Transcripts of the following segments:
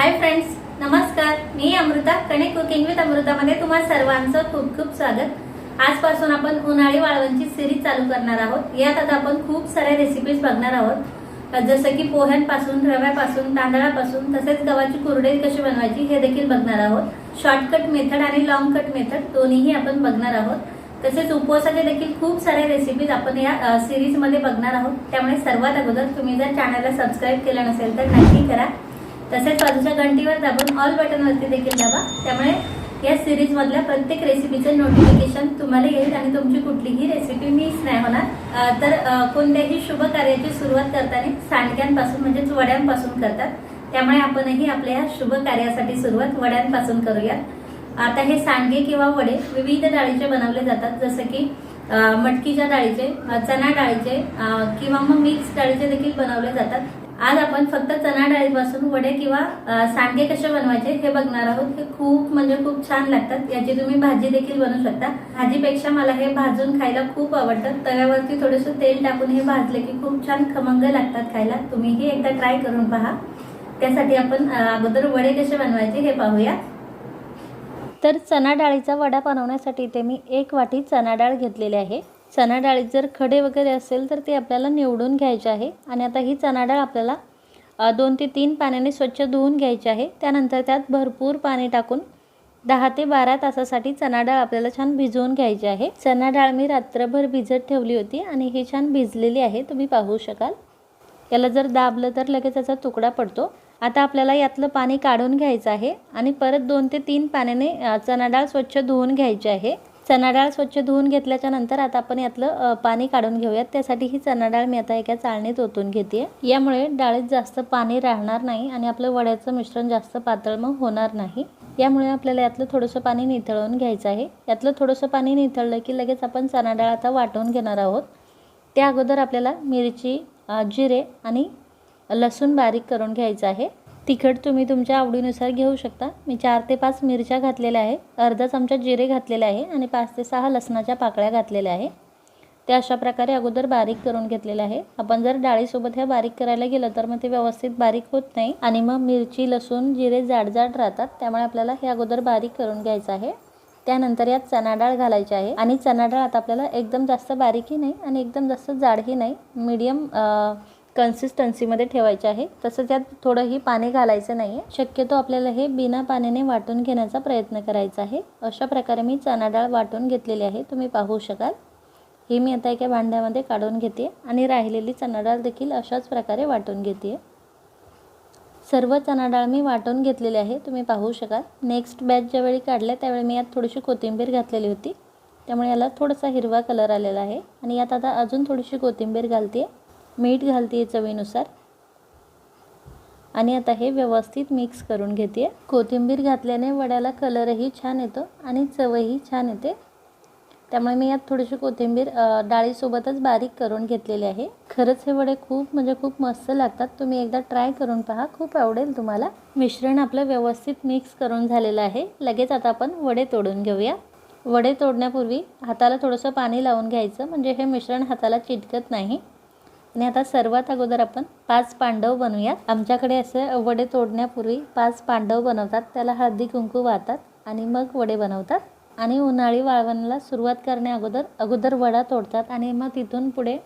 हाय friends नमस्कार. मी अमृता कणिक कुकिंग विथ अमृतामध्ये तुम्हा सर्वांचं खूप खूप स्वागत. आजपासून आपण उन्हाळी वाळवणची सिरीज चालू करणार आहोत. यात आता आपण खूप साऱ्या रेसिपीज बघणार आहोत. जसं की पोह्यांपासून रव्यापासून तांदळापासून तसेच गव्हाची कुरडई कशी बनवायची हे देखील बघणार आहोत. शॉर्टकट मेथड आणि लॉंग कट मेथड दोन्हीही आपण बघणार आहोत. तसेच उपवासाचे देखील खूप साऱ्या रेसिपीज आपण या सिरीजमध्ये बघणार आहोत. त्यामुळे सर्वात अगोदर तुम्ही जर चॅनलला सबस्क्राईब केलं नसेल तर नक्की करा. तसेच बाजूच्या घंटीवर दाबून ऑल बटनवरती देखील दाबा. त्यामुळे या सिरीज मधल्या प्रत्येक रेसिपीचं नोटिफिकेशन तुम्हाला येईल आणि तुमची कुठलीही रेसिपी मिस नाही होणार. तर कोणत्याही शुभ कार्याची सुरुवात करताना सांडक्यांपासून म्हणजेच वड्यांपासून करतात. त्यामुळे आपणही आपल्या या शुभ कार्यासाठी सुरुवात वड्यांपासून करूयात आता हे सांडगे किंवा वडे विविध डाळीचे बनवले जातात. जसं की मटकीच्या डाळीचे चणा डाळीचे किंवा मग मिक्स डाळीचे देखील बनवले जातात. आज आपण फक्त चणा डाळीपासून वडे किंवा सांगे सांडगे कसे बनवायचे हे बघणार आहोत. हे खूप म्हणजे खूप छान लागतात. याची तुम्ही भाजी देखील बनवू शकता. भाजीपेक्षा मला हे भाजून खायला खूप आवडतं. तव्यावरती थोडंसं तेल टाकून हे भाजले की खूप छान खमंग लागतात खायला. तुम्हीही एकदा ट्राय करून पहा. त्यासाठी आपण अगोदर वडे कसे बनवायचे हे पाहूया. तर चणा डाळीचा वडा बनवण्यासाठी इथे मी एक वाटी चणा डाळ घेतलेली आहे. चणा डाळीत जर खडे वगैरे असेल तर ते आपल्याला निवडून घ्यायचे आहे. आणि आता ही चणा डाळ आपल्याला दोन ते तीन पाण्याने स्वच्छ धुवून घ्यायची आहे. त्यानंतर त्यात भरपूर पाणी टाकून दहा ते बारा तासासाठी चणा डाळ आपल्याला छान भिजवून घ्यायची आहे. चणा डाळ मी रात्रभर भिजत ठेवली होती आणि ही छान भिजलेली आहे. तुम्ही पाहू शकाल. याला जर दाबलं तर लगेच त्याचा तुकडा पडतो. आता आपल्याला यातलं पाणी काढून घ्यायचं आहे आणि परत दोन ते तीन पाण्याने चणा डाळ स्वच्छ धुवून घ्यायची आहे. चणा डाळ स्वच्छ धुवून घेतल्याच्या नंतर आता आपण यातलं पाणी काढून घेऊयात. त्यासाठी ही चणा डाळ मी आता एका चाळणीत ओतून घेते यामुळे डाळीत जास्त पाणी राहणार नाही आणि आपलं वड्याचं मिश्रण जास्त पातळ मग होणार नाही. यामुळे आपल्याला यातलं थोडंसं पाणी निथळवून घ्यायचं आहे. यातलं थोडंसं पाणी निथळलं की लगेच आपण चणा डाळ आता वाटून घेणार आहोत. त्या अगोदर आपल्याला मिरची जिरे आणि लसूण बारीक करून घ्यायचं आहे. तिखट तुम्ही तुमच्या आवडीनुसार घेऊ शकता. मी चार ते पाच मिरच्या घातलेल्या आहे. अर्धा चमचा जिरे घातलेले आहे आणि पाच ते सहा लसणाच्या पाकळ्या घातलेल्या आहे. ते अशा प्रकारे अगोदर बारीक करून घेतलेलं आहे. आपण जर डाळीसोबत ह्या बारीक करायला गेलं तर मग ते व्यवस्थित बारीक होत नाही आणि मग मिरची लसूण जिरे जाडजाड राहतात. त्यामुळे आपल्याला हे अगोदर बारीक करून घ्यायचं आहे. त्यानंतर यात चणा डाळ घालायची आहे आणि चना डाळ आता आपल्याला एकदम जास्त बारीकही नाही आणि एकदम जास्त जाडही नाही. मीडियम कन्सिस्टन्सीमध्ये ठेवायचे आहे. तसं त्यात थोडंही पाणी घालायचं नाही आहे शक्यतो आपल्याला हे बिना पाण्याने वाटून घेण्याचा प्रयत्न करायचा आहे. अशा प्रकारे मी चणा डाळ वाटून घेतलेली आहे. तुम्ही पाहू शकाल. ही मी आता एका भांड्यामध्ये काढून घेते आणि राहिलेली चणा डाळ देखील अशाच प्रकारे वाटून घेते. सर्व चणा डाळ मी वाटून घेतलेली आहे. तुम्ही पाहू शकाल. नेक्स्ट बॅच ज्यावेळी काढल्या त्यावेळी मी यात थोडीशी कोथिंबीर घातलेली होती. त्यामुळे याला थोडासा हिरवा कलर आलेला आहे. आणि यात आता अजून थोडीशी कोथिंबीर घालते. मीठ घालते चवीनुसार. आणि आता हे व्यवस्थित मिक्स करून घेते कोथिंबीर घातल्याने वड्याला कलरही छान येतो आणि चवही छान येते. त्यामुळे मी यात थोडीशी कोथिंबीर डाळीसोबतच बारीक करून घेतलेली आहे. खरंच हे वडे खूप म्हणजे खूप मस्त लागतात. तुम्ही एकदा ट्राय करून पहा. खूप आवडेल तुम्हाला. मिश्रण आपलं व्यवस्थित मिक्स करून झालेलं आहे. लगेच आता आपण वडे तोडून घेऊया. वडे तोडण्यापूर्वी हाताला थोडंसं पाणी लावून घ्यायचं. म्हणजे हे मिश्रण हाताला चिटकत नाही. आणि आता सर्वात अगोदर आपण पाच पांडव बनवूयात. आमच्याकडे असे वडे तोडण्यापूर्वी पाच पांडव बनवतात. त्याला हळदी कुंकू वाहतात आणि मग वडे बनवतात. आणि उन्हाळी वाळवणाला सुरुवात करण्या अगोदर अगोदर वडा तोडतात आणि मग तिथून पुढे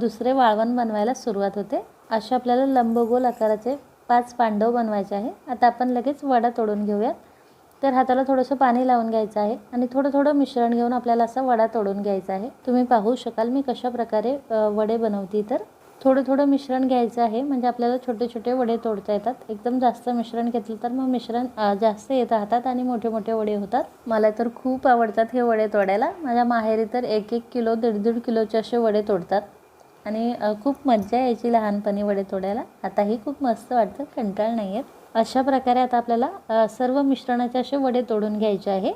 दुसरे वाळवण बनवायला सुरुवात होते. असे आपल्याला लंबगोल आकाराचे पाच पांडव बनवायचे आहे. आता आपण लगेच वडा तोडून घेऊयात. तर हाताला थोडंसं पाणी लावून घ्यायचं आहे आणि थोडं थोडं मिश्रण घेऊन आपल्याला असा वडा तोडून घ्यायचा आहे. तुम्ही पाहू शकाल मी कशा प्रकारे वडे बनवते तर. थोडं थोडं मिश्रण घ्यायचं आहे म्हणजे आपल्याला छोटे छोटे वडे तोडता येतात. एकदम जास्त मिश्रण घेतलं तर मग मिश्रण जास्त येत राहतात आणि मोठे मोठे वडे होतात. मला तर खूप आवडतात हे वडे तोडायला. माझ्या माहेरी तर एक एक किलो दीड दीड किलोचे असे वडे तोडतात. आणि खूप मज्जा यायची लहानपणी वडे तोडायला. आताही खूप मस्त वाटतं कंटाळ नाही आहेत अशा प्रकारे आता आपल्याला सर्व मिश्रणाचे असे वडे तोडून घ्यायचे आहे.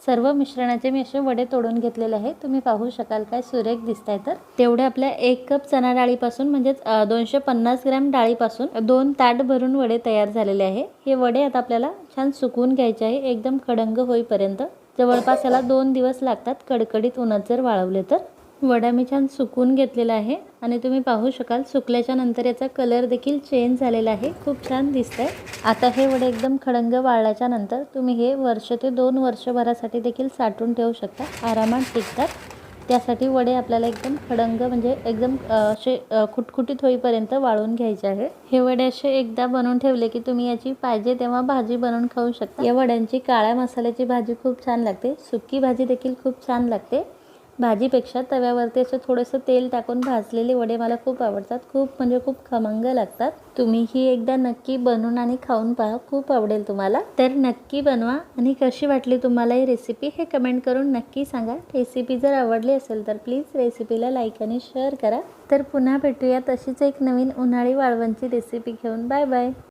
सर्व मिश्रणाचे मी असे वडे तोडून घेतलेले आहे. तुम्ही पाहू शकाल काय सुरेख दिसत आहे तर. तेवढे आपल्या एक कप चणा डाळीपासून म्हणजेच दोनशे पन्नास ग्रॅम डाळीपासून दोन ताट भरून वडे तयार झालेले आहे. हे वडे आता आपल्याला छान सुकवून घ्यायचे आहे. एकदम खडंग होईपर्यंत. जवळपास याला दोन दिवस लागतात कडकडीत उन्हात जर वाळवले तर. वडा मी छान सुकून घेतलेला आहे आणि तुम्ही पाहू शकाल सुकल्याच्या नंतर याचा कलर देखील चेंज झालेला आहे. खूप छान दिसत आहे आता हे वडे एकदम खडंग वाळल्याच्या नंतर तुम्ही हे वर्ष ते दोन वर्षभरासाठी देखील साठवून ठेवू शकता. आरामात टिकतात. त्यासाठी वडे आपल्याला एकदम खडंग म्हणजे एकदम असे खुटखुटीत होईपर्यंत वाळून घ्यायचे आहे. हे वडे असे एकदा बनवून ठेवले की तुम्ही याची पाहिजे तेव्हा भाजी बनवून खाऊ शकता. या वड्यांची काळ्या मसाल्याची भाजी खूप छान लागते. सुकी भाजी देखील खूप छान लागते. भाजीपेक्षा तव्यावरती असं थोडंसं तेल टाकून भाजलेले वडे मला खूप आवडतात. खूप म्हणजे खूप खमंग लागतात. तुम्ही ही एकदा नक्की बनवून आणि खाऊन पहा. खूप आवडेल तुम्हाला. तर नक्की बनवा आणि कशी वाटली तुम्हाला ही रेसिपी हे कमेंट करून नक्की सांगा. रेसिपी जर आवडली असेल तर प्लीज रेसिपीला लाईक आणि शेअर करा. तर पुन्हा भेटूया तशीच एक नवीन उन्हाळी वाळवणची रेसिपी घेऊन. Bye bye